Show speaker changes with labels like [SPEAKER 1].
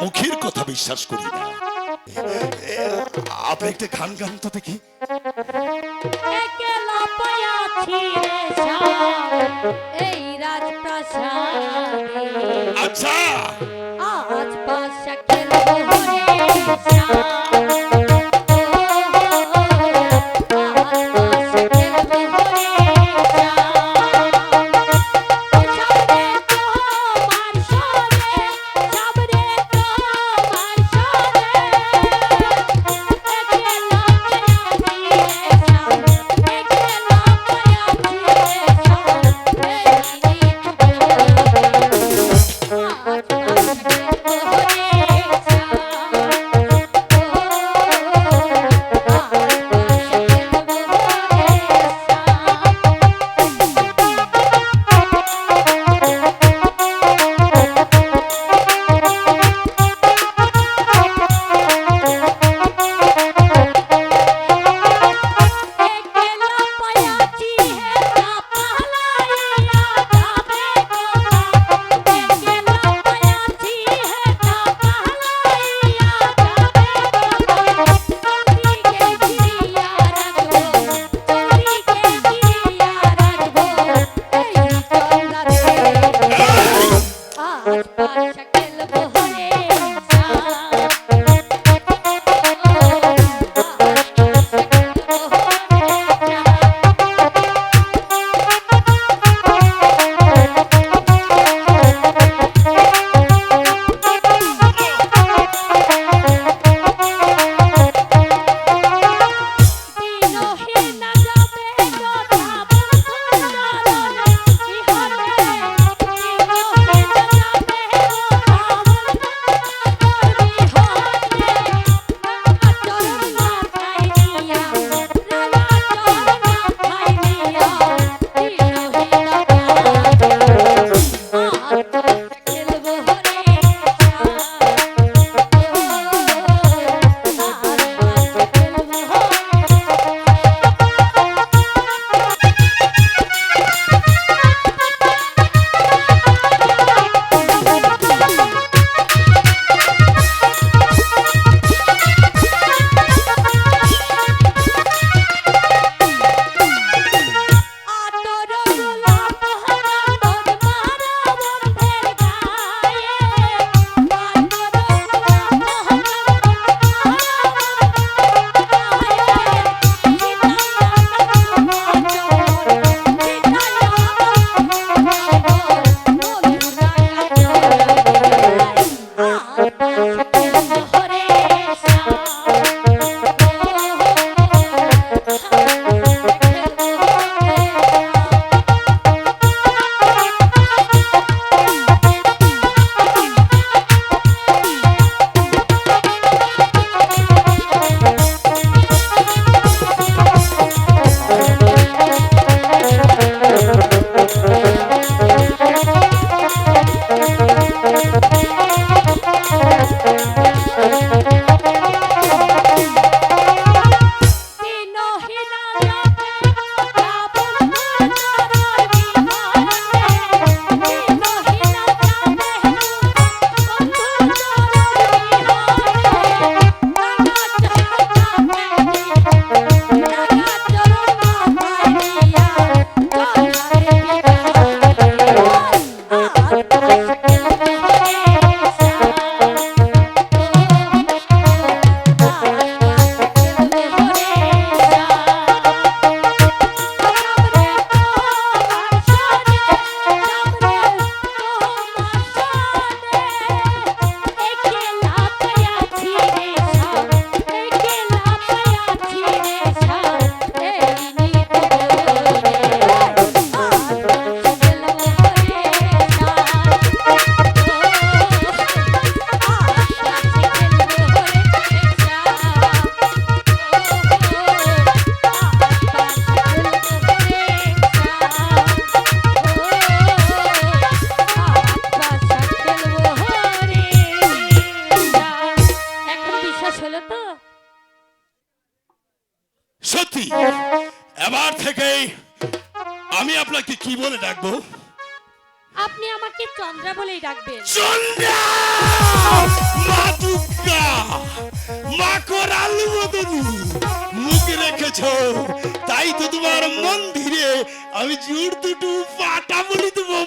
[SPEAKER 1] মুখের কথা বিশ্বাস করি। না আপনি একটা গান গান তো দেখি। আচ্ছা।
[SPEAKER 2] আজ পাশা কেন হরে Oh.
[SPEAKER 1] এবার থেকেই আমি আপনাকে কি বলে ডাকবো?
[SPEAKER 2] আপনি আমাকে চন্দ্রা বলেই ডাকবেন।
[SPEAKER 1] চন্দ্রা! মা দুর্গা মা করাল মদনী মুখ রেখেছ। তাই তো তোমার মন্দিরে আমি জোর দুটো পাটা বলি দেবো